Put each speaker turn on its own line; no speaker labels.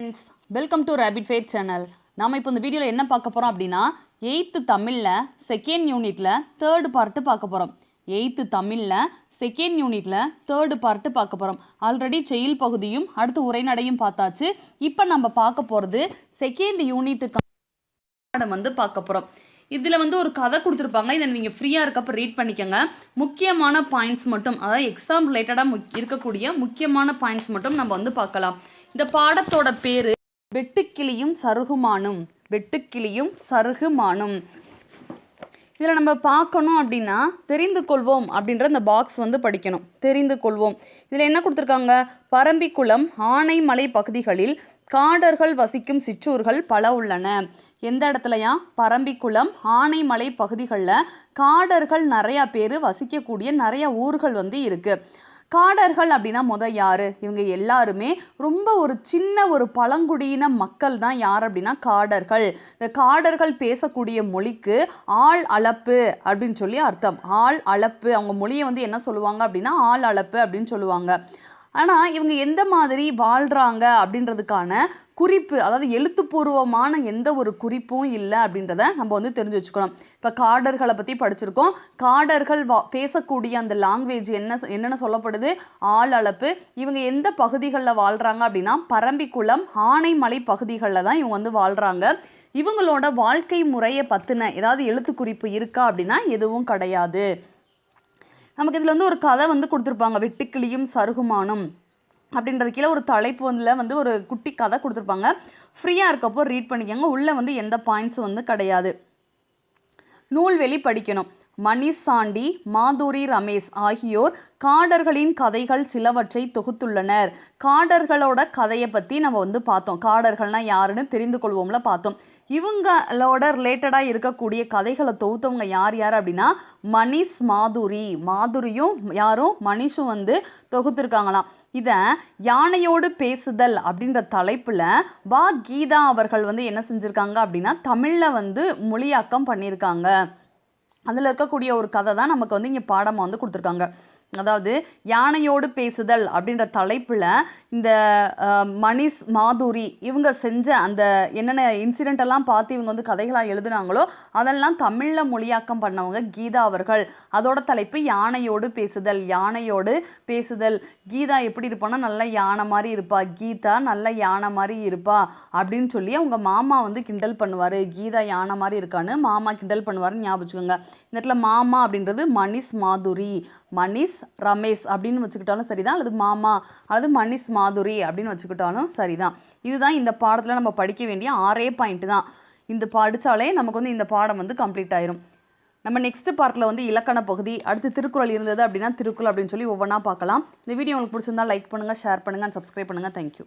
Friends welcome to Rapid Fat channel நாம் இப்போ இந்த வீடியோவில் என்ன பார்க்க போகிறோம் அப்படின்னா எயித்து தமிழில் செகண்ட் யூனிட்டில் தேர்டு பார்ட்டு பார்க்க போகிறோம் எயித்து தமிழில் செகண்ட் யூனிட்டில் தேர்டு பார்ட்டு பார்க்க போகிறோம் ஆல்ரெடி செயல் பகுதியும் அடுத்து உரைநடையும் பார்த்தாச்சு. இப்போ நம்ம பார்க்க போகிறது செகண்ட் யூனிட்டுக்கு வந்து பார்க்க போகிறோம் இதில் வந்து ஒரு கதை கொடுத்துருப்பாங்க. இதை நீங்கள் ஃப்ரீயாக இருக்கப்போ ரீட் பண்ணிக்கோங்க. முக்கியமான பாயிண்ட்ஸ் மட்டும் அதாவது எக்ஸாம் ரிலேட்டடாக முக் இருக்கக்கூடிய முக்கியமான பாயிண்ட்ஸ் மட்டும் நம்ம வந்து பார்க்கலாம். இந்த பாடத்தோட பேர் வெட்டுக்கிளியும் சருகுமானும் வெட்டுக்கிளியும் சருகுமானும். இதில் நம்ம பார்க்கணும் அப்படின்னா தெரிந்து கொள்வோம் அப்படின்ற இந்த பாக்ஸ் வந்து படிக்கணும். தெரிந்து கொள்வோம். இதில் என்ன கொடுத்துருக்காங்க? பரம்பிக்குளம் ஆனைமலை பகுதிகளில் காடர்கள் வசிக்கும் சிற்றூர்கள் பல உள்ளன. எந்த இடத்துலயா? பரம்பிக்குளம் ஆனைமலை பகுதிகளில் காடர்கள் நிறையா பேர் வசிக்கக்கூடிய நிறையா ஊர்கள் வந்து இருக்குது காடர்கள் அப்படின்னா மொதல் யாரு? இவங்க எல்லாருமே ரொம்ப ஒரு சின்ன ஒரு பழங்குடியின மக்கள் தான் யார் அப்படின்னா காடர்கள். இந்த காடர்கள் பேசக்கூடிய மொழிக்கு ஆள் அளப்பு அப்படின்னு சொல்லி அர்த்தம். ஆள் அளப்பு அவங்க மொழியை வந்து என்ன சொல்லுவாங்க அப்படின்னா ஆள் அளப்பு அப்படின்னு சொல்லுவாங்க. ஆனால் இவங்க எந்த மாதிரி வாழ்கிறாங்க அப்படின்றதுக்கான குறிப்பு அதாவது எழுத்துப்பூர்வமான எந்த ஒரு குறிப்பும் இல்லை அப்படின்றத நம்ம வந்து தெரிஞ்சு வச்சுக்கணும். இப்போ காடர்களை பற்றி படிச்சிருக்கோம். காடர்கள் வா பேசக்கூடிய அந்த லாங்குவேஜ் என்ன சொ- என்னென்ன சொல்லப்படுது? ஆள் அளப்பு. இவங்க எந்த பகுதிகளில் வாழ்கிறாங்க அப்படின்னா பரம்பிக்குளம் ஆனைமலை பகுதிகளில் தான் இவங்க வந்து வாழ்கிறாங்க இவங்களோட வாழ்க்கை முறையை பற்றின ஏதாவது எழுத்து குறிப்பு இருக்கா அப்படின்னா எதுவும் கிடையாது. நமக்கு இதில் வந்து ஒரு கதை வந்து கொடுத்துருப்பாங்க. வெட்டுக்கிளியும் சருகுமானும் அப்படின்றது கீழே ஒரு தலைப்பு வந்துல வந்து ஒரு குட்டி கதை கொடுத்துருப்பாங்க. ஃப்ரீயாக இருக்கப்போ ரீட் பண்ணிக்கோங்க. உள்ளே வந்து எந்த பாயிண்ட்ஸும் வந்து கிடையாது. நூல்வெளி படிக்கணும். மணிஷ் சாண்டி மாதுரி ரமேஷ் ஆகியோர் காடர்களின் கதைகள் சிலவற்றை தொகுத்துள்ளனர். காடர்களோட கதையை பற்றி நம்ம வந்து பார்த்தோம். காடர்கள்னால் யாருன்னு தெரிந்து கொள்வோம்ல பார்த்தோம். இவங்களோட ரிலேட்டடாக இருக்கக்கூடிய கதைகளை தொகுத்தவங்க யார் யார் அப்படின்னா மணிஷ் மாதுரி. மாதுரியும் யாரும் மணிஷும் வந்து தொகுத்துருக்காங்களாம். இதை யானையோடு பேசுதல் அப்படின்ற தலைப்பில் வா கீதா அவர்கள் வந்து என்ன செஞ்சுருக்காங்க அப்படின்னா தமிழில் வந்து மொழியாக்கம் பண்ணியிருக்காங்க அதில் இருக்கக்கூடிய ஒரு கதை தான் நமக்கு வந்து இங்கே பாடமாக வந்து கொடுத்துருக்காங்க. அதாவது யானையோடு பேசுதல் அப்படின்ற தலைப்பில் இந்த மணிஷ் மாதுரி இவங்க செஞ்ச அந்த என்னென்ன இன்சிடென்ட் எல்லாம் பார்த்து இவங்க வந்து கதைகளாக எழுதுனாங்களோ அதெல்லாம் தமிழில் மொழியாக்கம் பண்ணவங்க கீதா அவர்கள். அதோட தலைப்பு யானையோடு பேசுதல் யானையோடு பேசுதல். கீதா எப்படி இருப்பான்னா நல்ல யானை மாதிரி இருப்பா. கீதா நல்ல யானை மாதிரி இருப்பா. அப்படின்னு சொல்லி அவங்க மாமா வந்து கிண்டல் பண்ணுவார். கீதா யானை மாதிரி இருக்கான்னு மாமா கிண்டல் பண்ணுவாருன்னு ஞாபகம் வச்சுக்கோங்க. இந்த இடத்துல மாமா அப்படின்றது மணிஷ் மாதுரி. மணிஷ் ரமேஷ் அப்படின்னு வச்சுக்கிட்டாலும் சரிதான். அல்லது மாமா அல்லது மணிஷ் மாதுரி அப்படின்னு வச்சுக்கிட்டாலும் சரிதான். இதுதான் இந்த பாடத்தில் நம்ம படிக்க வேண்டிய ஆறே பாயிண்ட் தான். இந்த படித்தாலே நமக்கு வந்து இந்த பாடம் வந்து கம்ப்ளீட் ஆயிரும். நம்ம நெக்ஸ்ட் பார்ட்டில் வந்து இலக்கண பகுதி அடுத்து திருக்குறள் இருந்தது அப்படின்னா திருக்குறள் அப்படின்னு சொல்லி ஒவ்வொன்றா பார்க்கலாம். இந்த வீடியோ உங்களுக்கு பிடிச்சிருந்தா லைக் பண்ணுங்கள் ஷேர் பண்ணுங்கள் சப்ஸ்கிரைப் பண்ணுங்கள் தேங்க்யூ